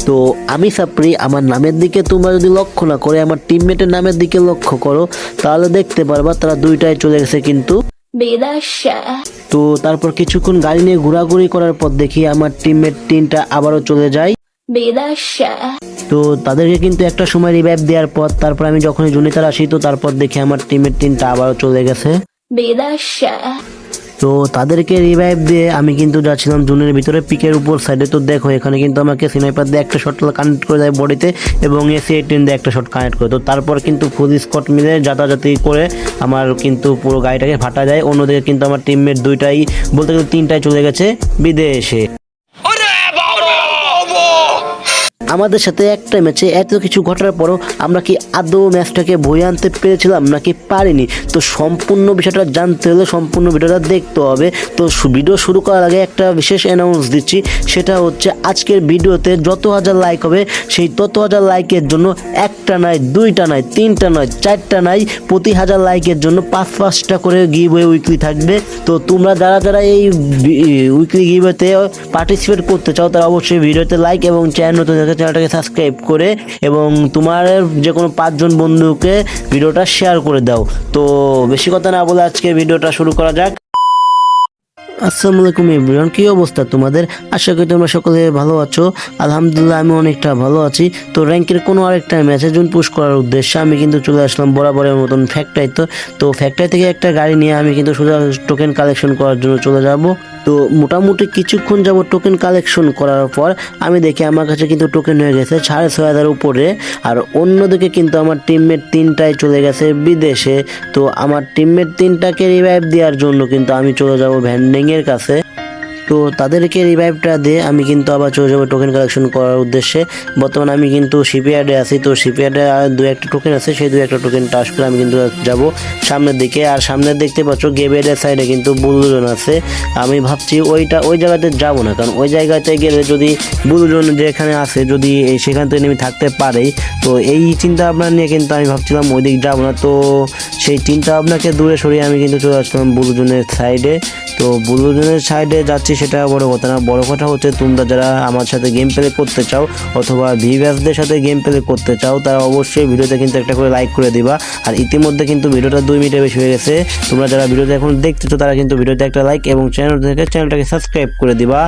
তো আমি সাপ্রি আমার নামের দিকে তোমরা যদি লক্ষ্য না করে আমার টিমমেটের নামের দিকে লক্ষ্য করো তাহলে দেখতে পারবা তারা দুইটাই চলে গেছে কিন্তু তো তারপর কিছুক্ষণ গাড়ি নিয়ে ঘোরাঘুরি করার পর দেখি আমার টিমমেট তিনটা আবারও চলে যায়. তো তাদেরকে কিন্তু একটা সময় রিভাইভ দেওয়ার পর তারপর আমি যখনই জুনিতার আসি তো তারপর দেখি আমার টিমের তিনটা আবারও চলে গেছে. তো তাদেরকে রিভাইভ দিয়ে আমি কিন্তু যাচ্ছিলাম জুনের ভিতরে পিকের উপর সাইডে তো দেখো, এখানে কিন্তু আমাকে সিনাইপার দিয়ে একটা শট কানেক্ট করে দেয় বডিতে এবং এসি এইটিন দিয়ে একটা শট কানেক্ট করে। তো তারপর কিন্তু ফুল স্কট মিলে যাতাযাতি করে আমার কিন্তু পুরো গাড়িটাকে ফাটা যায় অন্যদিকে কিন্তু আমার টিমমেট দুইটাই, বলতে গেলে তিনটাই চলে গেছে বিদেশে। আমাদের সাথে একটা ম্যাচে এত কিছু ঘটার পরও আমরা কি আদৌ ম্যাচটাকে বয়ে আনতে পেরেছিলাম নাকি পারিনি? তো সম্পূর্ণ বিষয়টা জানতে হলে সম্পূর্ণ ভিডিওটা দেখতে হবে। তো ভিডিও শুরু করার আগে একটা বিশেষ অ্যানাউন্স দিচ্ছি। সেটা হচ্ছে আজকের ভিডিওতে যত হাজার লাইক হবে, সেই তত হাজার লাইকের জন্য একটা নয়, দুইটা নয়, তিনটা নয়, চারটা নয়, প্রতি হাজার লাইকের জন্য পাঁচ, পাঁচটা করে গিভওয়ে উইকলি থাকবে। তো তোমরা যারা যারা এই উইকলি গিভওয়েতে পার্টিসিপেট করতে চাও, তারা অবশ্যই ভিডিওতে লাইক এবং চ্যানেল নতুন চ্যানেলটাকে সাবস্ক্রাইব করে এবং তোমার যে কোনো পাঁচজন বন্ধুকে ভিডিওটা শেয়ার করে দাও। তো বেশি কথা না বলে আজকে ভিডিওটা শুরু করা যাক। আসসালামু আলাইকুম এভরিওয়ান, কি অবস্থা তোমাদের? আশা করি তোমরা সকলে ভালো আছো। আলহামদুলিল্লাহ আমি অনেকটা ভালো আছি। তো র্যাঙ্কের কোনো আরেকটা ম্যাচে জুন পুশ করার উদ্দেশ্যে আমি কিন্তু চলে আসলাম বরাবরের মতন ফ্যাক্টরি তো। তো ফ্যাক্টরি থেকে একটা গাড়ি নিয়ে আমি কিন্তু সোজা টোকেন কালেকশন করার জন্য চলে যাব। তো মোটামুটি কিছুক্ষণ যাব টোকেন কালেকশন করার পর আমি দেখি আমার কাছে কিন্তু টোকেন হয়ে গেছে সাড়ে ছয় হাজার উপরে। আর অন্যদিকে কিন্তু আমার টিমমেট তিনটায় চলে গেছে বিদেশে। তো আমার টিমমেট তিনটাকে রিভাইভ দেওয়ার জন্য কিন্তু আমি চলে যাব ভ্যান্ডিংয়ের কাছে। তো তাদেরকে রিভাইভটা দিয়ে আমি কিন্তু আবার চলে যাব টোকেন কালেকশন করার উদ্দেশ্যে। বর্তমানে আমি কিন্তু শিপইয়ার্ডে আছি, তো শিপইয়ার্ডে দু একটা টোকেন আছে, সেই দু একটা টোকেন টাস করে আমি কিন্তু যাব সামনের দিকে। আর সামনের দেখতে পাচ্ছ গেবেডের সাইডে কিন্তু বুলুজন আছে। আমি ভাবছি ওইটা, ওই জায়গাতে যাব না, কারণ ওই জায়গাতে গেলে যদি বুলুজন যেখানে আছে, যদি সেখান থেকে আমি থাকতে পারে, তো এই চিন্তা ভাবনা নিয়ে কিন্তু আমি ভাবছিলাম ওই দিক যাব না। তো সেই চিন্তা ভাবনাকে দূরে সরিয়ে আমি কিন্তু চলে আসলাম বুলুজনের সাইডে তো বুলুজনের সাইডে যাচ্ছি সেটা বড় কথা না। বড় কথা হচ্ছে তোমরা যারা আমার সাথে গেম প্লে করতে চাও অথবা ভিভাসদের সাথে গেম প্লে করতে চাও, তারা অবশ্যই ভিডিওতে কিন্তু একটা করে লাইক করে দিবা। আর ইতিমধ্যে কিন্তু ভিডিওটা দুই মিনিটে বেশি হয়ে গেছে। তোমরা যারা ভিডিওতে এখন দেখতেছো, তারা কিন্তু ভিডিওতে একটা লাইক এবং চ্যানেল থেকে চ্যানেলটাকে সাবস্ক্রাইব করে দিবা।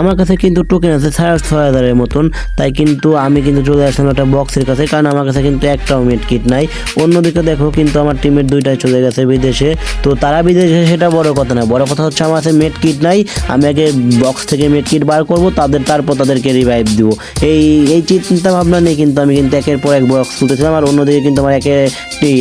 আমার কাছে কিন্তু টোকেন আছে সাড়ে ছয় হাজারের মতন, তাই কিন্তু আমি কিন্তু চলে আসলাম একটা বক্সের কাছে, কারণ আমার কাছে কিন্তু একটাও মেড কিট নাই। অন্যদিকে দেখো কিন্তু আমার টিমের দুইটাই চলে গেছে বিদেশে। তো তারা বিদেশে, সেটা বড় কথা না। বড় কথা হচ্ছে আমার কাছে মেড কিট নাই, আমি আগে বক্স থেকে মেড কিট বার করব, তাদের, তারপর তাদেরকে রিভাইভ দিব। এই এই চিন্তা ভাবনা নিয়ে কিন্তু আমি কিন্তু একের পর এক বক্স তুলতেছিলাম, আর অন্যদিকে কিন্তু আমার একে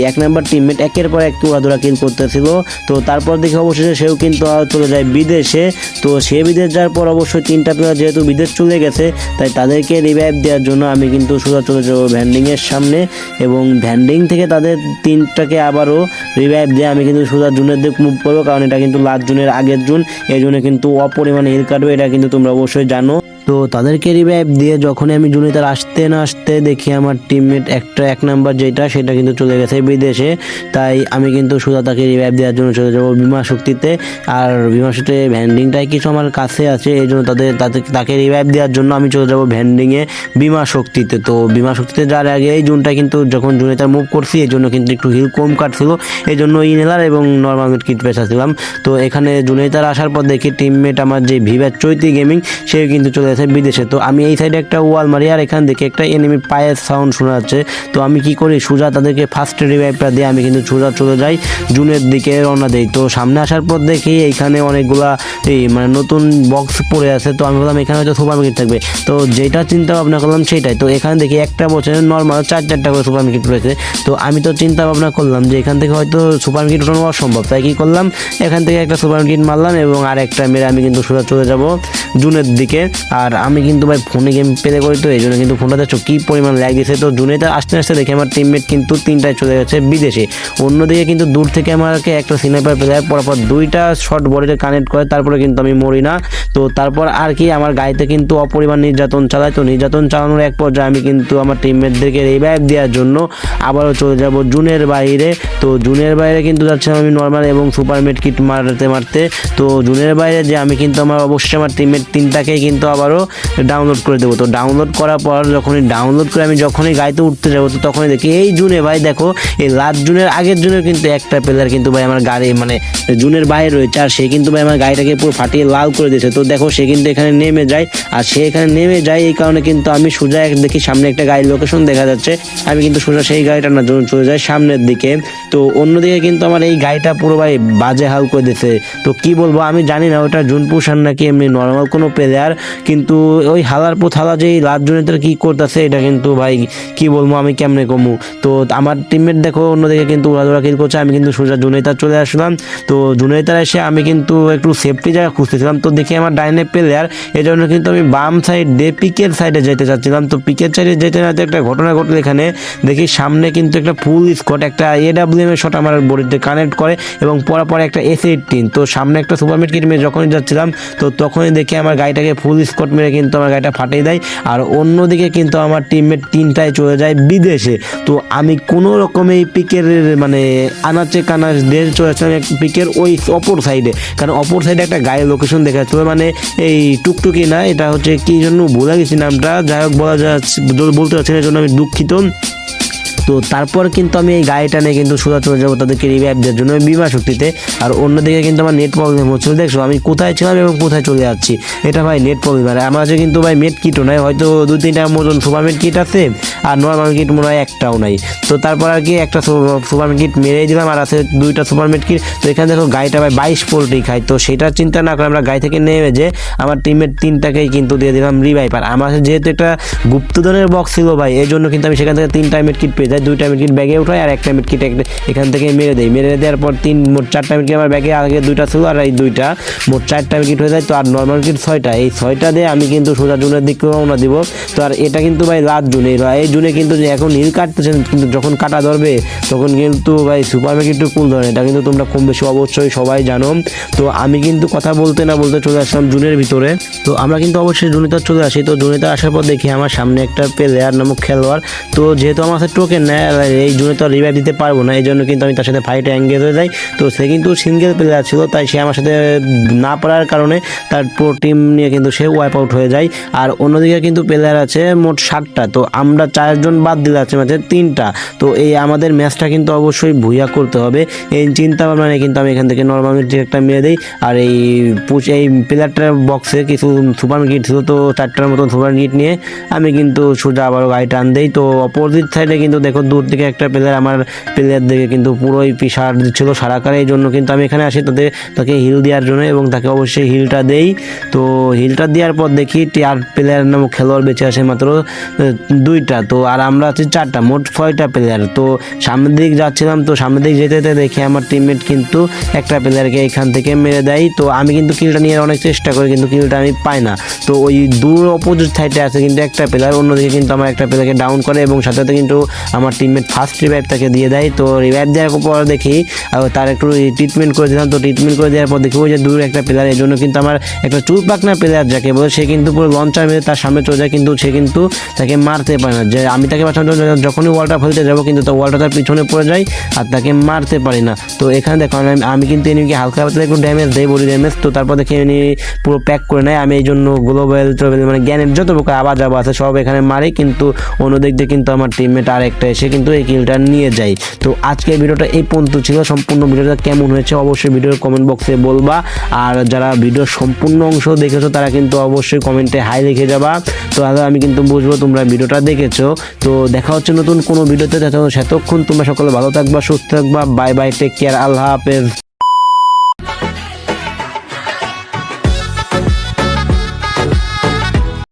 এক নাম্বার টিমমেট একের পর এক উড়াদুরা কিল করতেছিল। তো তারপর দেখে অবশেষে সেও কিন্তু চলে যায় বিদেশে। তো সে বিদেশ যাওয়ার পর অবশ্যই তিনটা প্লেয়ার যেহেতু বিদেশ চলে গেছে, তাই তাদেরকে রিভাইভ দেওয়ার জন্য আমি কিন্তু সোজা চলে যাব ভ্যান্ডিংয়ের সামনে এবং ভ্যান্ডিং থেকে তাদের তিনটাকে আবারও রিভাইভ দিয়ে আমি কিন্তু সোজা জুনের দিক মুভ করব, কারণ এটা কিন্তু লাস্ট জুনের আগের জুন, এই জন্য কিন্তু অপরিমাণে হিল কাটবে এটা কিন্তু তোমরা অবশ্যই জানো। তো তাদেরকে রিভাইভ দিয়ে যখনই আমি জুনিতার আসতে না আসতে দেখি আমার টিমমেট একটা এক নাম্বার যেটা, সেটা কিন্তু চলে গেছে বিদেশে। তাই আমি কিন্তু সুদা তাকে রিভাইভ দেওয়ার জন্য চলে যাব বিমা শক্তিতে। আর বিমা শক্তিতে ভ্যান্ডিংটাই কিছু আমার কাছে আছে, এই জন্য তাদের তাকে রিভাইভ দেওয়ার জন্য আমি চলে যাব ভ্যান্ডিংয়ে বিমা শক্তিতে। তো বিমা শক্তিতে যার আগে এই জুনটা কিন্তু যখন জুনিতার মুভ করছি, এই জন্য কিন্তু একটু হিল কম কাটছিল এই জন্য ইনহেলার এবং নর্মাল কিট পেঁচাছিলাম তো এখানে জুনিতার আসার পর দেখি টিমমেট আমার যে ভিভ্যাট চৈতি গেমিং সে কিন্তু চলে গেছে বিদেশে। তো আমি এই সাইডে একটা ওয়াল মারি, আর এখান থেকে একটা এনিমির পায়ের সাউন্ড শোনা যাচ্ছে। তো আমি কি করি, সুজা তাদেরকে ফার্স্ট রিভাইভটা দিয়ে আমি কিন্তু সুজা চলে যাই, জুনের দিকে রওনা দেই। তো সামনে আসার পর দেখি এইখানে অনেকগুলা এই মানে নতুন বক্স পড়ে আছে। তো আমি বললাম এখানে হয়তো সুপার মার্কেট থাকবে। তো যেটা চিন্তা ভাবনা করলাম সেটাই। তো এখানে দেখি একটা বছরে নর্মাল চার চারটা করে সুপার মার্কেট রয়েছে তো আমি তো চিন্তা ভাবনা করলাম যে এখান থেকে হয়তো সুপার মার্কেট ওঠানো অসম্ভব তাই কি করলাম, এখান থেকে একটা সুপার মার্কেট মারলাম এবং আর একটা মেরে আমি কিন্তু সোজা চলে যাব জুনের দিকে। আর আমি কিন্তু ভাই ফোনে গেম প্লে করি তো এই জন্য কিন্তু ফোনটা দেখছ কী পরিমাণ ল্যাগ দিয়েছে তো জুনেতে আসতে আসতে দেখে আমার টিমমেট কিন্তু তিনটায় চলে গেছে বিদেশে। অন্যদিকে কিন্তু দূর থেকে আমাকে একটা সিনেমার প্লেয়ার পরপর দুইটা শর্ট বডিতে কানেক্ট করে, তারপরে কিন্তু আমি মরি না। তো তারপর আর কি আমার গাড়িতে কিন্তু অপরিমাণ নির্যাতন চালায়। তো নির্যাতন চালানোর এক পর্যায়ে আমি কিন্তু আমার টিমমেটদেরকে রিভাইভ দেওয়ার জন্য আবারও চলে যাব জুনের বাইরে। তো জুনের বাইরে কিন্তু যাচ্ছিলাম আমি নর্মাল এবং সুপার মেড কিট মারতে মারতে। তো জুনের বাইরে যে আমি কিন্তু আমার অবশ্যই আমার টিমমেট তিনটাকেই কিন্তু আবারও আবারও ডাউনলোড করে দেবো। তো ডাউনলোড করার পর যখনই ডাউনলোড করে আমি যখনই গাড়িতে উঠতে যাব, তো তখনই দেখি এই জুনে ভাই দেখো, এই লাস্ট জুনের, আগের জুনের কিন্তু একটা প্লেয়ার কিন্তু ভাই আমার গাড়ি মানে জুনের বাইরে রয়েছে, আর সে কিন্তু ভাই আমার গাড়িটাকে পুরো ফাটিয়ে লাল করে দিয়েছে। তো দেখো সে কিন্তু এখানে নেমে যায়, আর সে এখানে নেমে যায় এই কারণে কিন্তু আমি সোজা এক দেখি সামনে একটা গাড়ির লোকেশন দেখা যাচ্ছে। আমি কিন্তু সোজা সেই গাড়িটা না, চলে যাই সামনের দিকে। তো অন্যদিকে কিন্তু আমার এই গাড়িটা পুরো ভাই বাজে হাল করে দিয়েছে। তো কি বলব, আমি জানি না ওটা জুন পুষার নাকি এমনি নর্মাল কোনো প্লেয়ার কিন্তু ওই হালার পর হালা যে জুনেতে কি করতেছে, এটা কিন্তু ভাই কি বলব, আমি কেমনে কমু? তো আমার টিমমেট দেখো, অন্যদিকে কিন্তু উড়াদোড়া কিল করছে, আমি কিন্তু সোজা জুনেতার চলে আসলাম। তো জুনেতার এসে আমি কিন্তু একটু সেফটি জায়গা খুঁজতেছিলাম। তো দেখি আমার ডাইনে প্লেয়ার এই জন্য কিন্তু আমি বাম সাইড দিয়ে পিকের সাইডে যেতে চাচ্ছিলাম। তো পিকের সাইডে যেতে না একটা ঘটনা ঘটলো এখানে। দেখি সামনে কিন্তু একটা ফুল স্কট একটা এডাব্লিউএম এর শট আমার বডিতে কানেক্ট করে এবং পরে পরে একটা এস এইটিন তো সামনে একটা সুপারমিট কিট মেরে যখনই যাচ্ছিলাম, তো তখনই দেখি আমার গাড়িটাকে ফুল স্কট মেরে কিন্তু আমার গাড়িটা ফাটিয়ে দেয় আর অন্যদিকে কিন্তু আমার টিমমেট তিনটায় চলে যায় বিদেশে। তো আমি কোনো রকমে এই পিকের মানে আনাচে কানাচ দিয়ে চলে আসলাম পিকের ওই অপর সাইডে কারণ অপর সাইডে একটা গায়ের লোকেশন দেখা যাচ্ছে। মানে এই টুকটুকি না, এটা হচ্ছে কি জন্য ভুলে গেছি নামটা। যাই হোক, বলা যাচ্ছে, বলতে পারছি না জন্য আমি দুঃখিত। তো তারপর কিন্তু আমি এই গাড়িটা নিয়ে কিন্তু সোজা চলে যাব তাদেরকে রিভাইভ দেওয়ার জন্য বিমা শক্তিতে। আর অন্যদিকে কিন্তু আমার নেট প্রবলেম হচ্ছিল দেখছ, আমি কোথায় ছিলাম এবং কোথায় চলে যাচ্ছি? এটা ভাই নেট প্রবলেম আর আমার কাছে কিন্তু ভাই মেট কিটও নাই। হয়তো দু তিনটা মতন সুপার মেট কিট আছে আর নর্মাল কিট মনে হয় একটাও নাই। তো তারপর আর কি একটা সুপার মেট কিট মেরেই দিলাম আর আছে দুইটা সুপার মেট কিট তো এখানে দেখো গাড়িটা ভাই বাইশ পোল্ট্রি খাই তো সেটা চিন্তা না করে আমরা গাড়ি থেকে নেমে যে আমার টিমের তিনটাকেই কিন্তু দিয়ে দিলাম রিভাইপার আমার যেহেতু একটা গুপ্তধনের বক্স ছিল ভাই এই জন্য কিন্তু আমি সেখান থেকে তিনটা মেট কিট পেয়ে যাই দুইটা মেট কিট ব্যাগে উঠাই আর একটা মেট কিট এখান থেকে মেরে দেয় মেরে দেওয়ার পর তিন, মোট চারটা মেট কিট আমার ব্যাগে আগে দুইটা ছিল আর এই দুইটা। মোট চারটা কিট হয়ে যায়, তো আর নর্মাল কিট ছয়টা। এই ছয়টা দিয়ে আমি কিন্তু সোজা জুনের দিকে রওনা দিব। তো আর এটা কিন্তু ভাই লাস্ট জুনে, এই জুনে কিন্তু এখন নীল কাটতেছেন কিন্তু যখন কাটা ধরবে, তখন কিন্তু ভাই সুপার মার্কেট একটু কুল ধরে এটা কিন্তু তোমরা কম বেশি অবশ্যই সবাই জানো। তো আমি কিন্তু কথা বলতে না বলতে চলে আসলাম জুনের ভিতরে। তো আমরা কিন্তু অবশ্যই জুনিতে চলে আসি। তো জুনিতে আসার পর দেখি আমার সামনে একটা প্লেয়ার নামক খেলোয়াড়। তো যেহেতু আমার কাছে টোকেন এই জুনে তো রিভাইভ দিতে পারব না এই জন্য কিন্তু আমি তার সাথে ফাইটে এঙ্গেজ হয়ে যাই। তো সে কিন্তু সিঙ্গেল প্লেয়ার ছিল, তাই সে আমার সাথে না পারার কারণে তার পুরো টিম নিয়ে কিন্তু সে ওয়াইপ আউট হয়ে যায়। আর অন্যদিকে কিন্তু প্লেয়ার আছে মোট ষাটটা তো আমরা চারজন বাদ দিলে আছে মাঝে তিনটা। তো এই আমাদের ম্যাচটা কিন্তু অবশ্যই ভুইয়া করতে হবে। এই চিন্তা ভাবনা নিয়ে কিন্তু আমি এখান থেকে নর্মাল একটা মেরে দিই। আর এই এই প্লেয়ারটার বক্সে কিছু সুপার গিট ছিল, তো চারটার মতন সুপার গিট নিয়ে আমি কিন্তু সোজা আবারও গাড়ি টান দিই। তো অপোজিট সাইডে কিন্তু দেখো দূর থেকে একটা প্লেয়ার আমার প্লেয়ার দিকে কিন্তু পুরোই পিসার দিচ্ছিল সারাকারে, এই জন্য কিন্তু আমি এখানে আসি তাদের তাকে হিল দেওয়ার জন্য এবং তাকে অবশ্যই হিলটা দেই। তো হিলটা দেওয়ার পর দেখি টিয়ার প্লেয়ার নামক খেলোয়াড় বেঁচে আসে মাত্র দুইটা। তো আর আমরা আছি চারটা, মোট ছয়টা প্লেয়ার তো সামনের দিক যাচ্ছিলাম, তো সামনের দিক যেতে যেতে দেখি আমার টিমমেট কিন্তু একটা প্লেয়ারকে এখান থেকে মেরে দেয়। তো আমি কিন্তু কিলটা নিয়ে অনেক চেষ্টা করি, কিন্তু কিলটা আমি পাই না। তো ওই দূর অপোজিট সাইডে আছে কিন্তু একটা প্লেয়ার অন্যদিকে কিন্তু আমার একটা প্লেয়ারকে ডাউন করে এবং সাথে সাথে কিন্তু আমার টিমমেট ফার্স্ট রিভাইভ তাকে দিয়ে দেয়। তো রিভাইভ দেওয়ার পর দেখি তার একটু ট্রিটমেন্ট করে দিলাম। তো ট্রিটমেন্ট করে দেওয়ার পর দেখি, ওই যে দূর একটা প্লেয়ার এই জন্য কিন্তু আমার একটা চুল পাকনা প্লেয়ার যাকে বলে, সে কিন্তু পুরো লঞ্চার মেরে তার সামনে চলে যায়, কিন্তু সে কিন্তু তাকে মারতে পারে না। যে আমি তাকে বাঁচানোর জন্য যখনই ওয়ালটা ফেলতে যাব, কিন্তু তো ওয়ালটা তার পিছনে পড়ে যায় আর তাকে মারতে পারি না। তো এখানে দেখো, আমি কিন্তু এনিমিকে হালকা পাতলা একটু ড্যামেজ দেয় বডি ড্যামেজ তো তারপর দেখি এনি পুরো প্যাক করে নেয়। আমি এই জন্য গ্লোবাল ট্রাভেল মানে জ্ঞানের যত প্রকার যাব আছে, সব এখানে মারি। কিন্তু অন্য দিক দিয়ে কিন্তু আমার টিমমেট আর একটা এসে কিন্তু এই কিলটা নিয়ে যায় তো আজকের ভিডিওটা এই পর্যন্ত ছিল। সম্পূর্ণ ভিডিওটা কেমন হয়েছে অবশ্যই ভিডিওর কমেন্ট বক্সে বলবা। আর যারা ভিডিওর সম্পূর্ণ অংশ দেখেছ, তারা কিন্তু অবশ্যই কমেন্টে হাই লিখে যাবা। তো দাদা আমি কিন্তু বুঝব তোমরা ভিডিওটা দেখেছ। তো দেখা হচ্ছে নতুন কোনো ভিডিওতে। সেতক্ষণ তোমরা সকলে ভালো থাকবা, সুস্থ থাকবা। বাই বাই টেক কেয়ার আল্লাহ হাফেজ।